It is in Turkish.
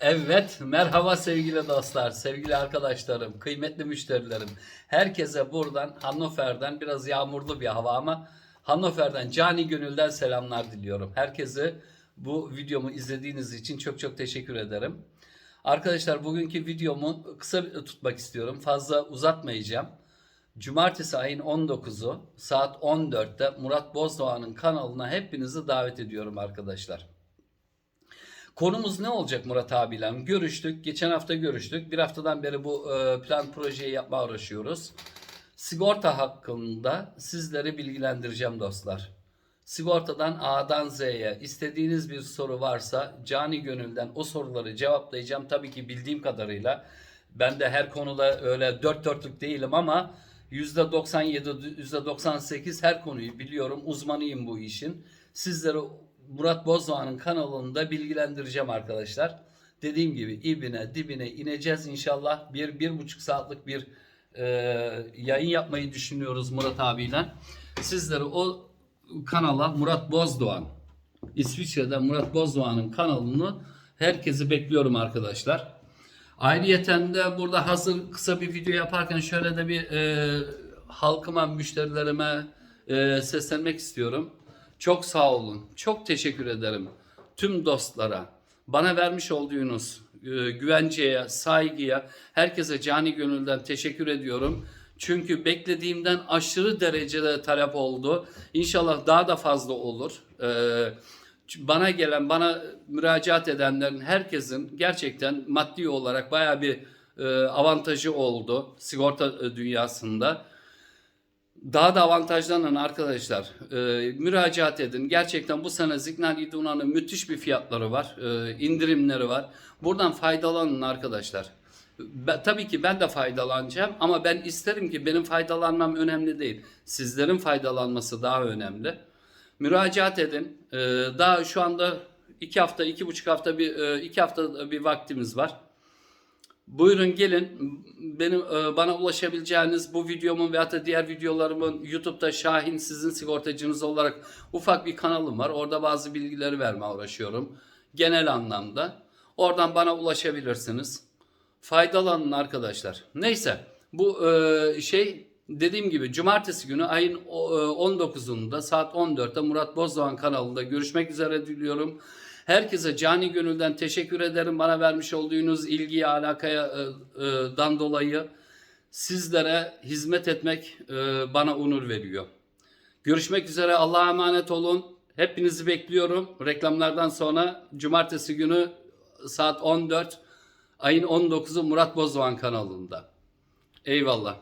Evet, merhaba sevgili dostlar, sevgili arkadaşlarım, kıymetli müşterilerim. Herkese buradan Hannover'den biraz yağmurlu bir hava ama Hannover'den cani gönülden selamlar diliyorum. Herkese bu videomu izlediğiniz için çok çok teşekkür ederim. Arkadaşlar bugünkü videomu kısa tutmak istiyorum. Fazla uzatmayacağım. Cumartesi ayın 19'u saat 14'te Murat Bozdoğan'ın kanalına hepinizi davet ediyorum arkadaşlar. Konumuz ne olacak Murat abiyle? Görüştük. Geçen hafta görüştük. Bir haftadan beri bu e, plan projeyi yapma uğraşıyoruz. Sigorta hakkında sizleri bilgilendireceğim dostlar. Sigortadan A'dan Z'ye istediğiniz bir soru varsa cani gönülden o soruları cevaplayacağım. Tabii ki bildiğim kadarıyla. Ben de her konuda öyle dört dörtlük değilim ama %97, %98 her konuyu biliyorum. Uzmanıyım bu işin. Sizleri Murat Bozdoğan'ın kanalında bilgilendireceğim arkadaşlar. Dediğim gibi ibine dibine ineceğiz inşallah. Bir, bir buçuk saatlik bir e, yayın yapmayı düşünüyoruz Murat abiyle. Sizleri o kanala Murat Bozdoğan, İsviçre'de Murat Bozdoğan'ın kanalını herkesi bekliyorum arkadaşlar. Ayrıyeten de burada hazır kısa bir video yaparken şöyle de bir e, halkıma, müşterilerime e, seslenmek istiyorum. Çok sağ olun. Çok teşekkür ederim. Tüm dostlara, bana vermiş olduğunuz e, güvenceye, saygıya, herkese cani gönülden teşekkür ediyorum. Çünkü beklediğimden aşırı derecede talep oldu. İnşallah daha da fazla olur. Ee, bana gelen, bana müracaat edenlerin herkesin gerçekten maddi olarak baya bir e, avantajı oldu sigorta e, dünyasında. Daha da avantajlanan arkadaşlar e, müracaat edin. Gerçekten bu sene Zignal İduna'nın müthiş bir fiyatları var, e, indirimleri var. Buradan faydalanın arkadaşlar. Ben, tabii ki ben de faydalanacağım ama ben isterim ki benim faydalanmam önemli değil. Sizlerin faydalanması daha önemli. Müracaat edin. E, daha şu anda iki hafta, iki buçuk hafta bir e, iki hafta bir vaktimiz var. Buyurun gelin. Benim e, bana ulaşabileceğiniz bu videomun veyahut da diğer videolarımın YouTube'da Şahin sizin sigortacınız olarak ufak bir kanalım var. Orada bazı bilgileri vermeye uğraşıyorum. Genel anlamda. Oradan bana ulaşabilirsiniz. Faydalanın arkadaşlar. Neyse bu e, şey dediğim gibi cumartesi günü ayın o- e, 19'unda saat 14'te Murat Bozdoğan kanalında görüşmek üzere diliyorum. Herkese cani gönülden teşekkür ederim bana vermiş olduğunuz ilgiye, alakaya e, e, dolayı. Sizlere hizmet etmek e, bana onur veriyor. Görüşmek üzere. Allah'a emanet olun. Hepinizi bekliyorum. Reklamlardan sonra cumartesi günü saat 14 ayın 19'u Murat Bozdoğan kanalında. Eyvallah.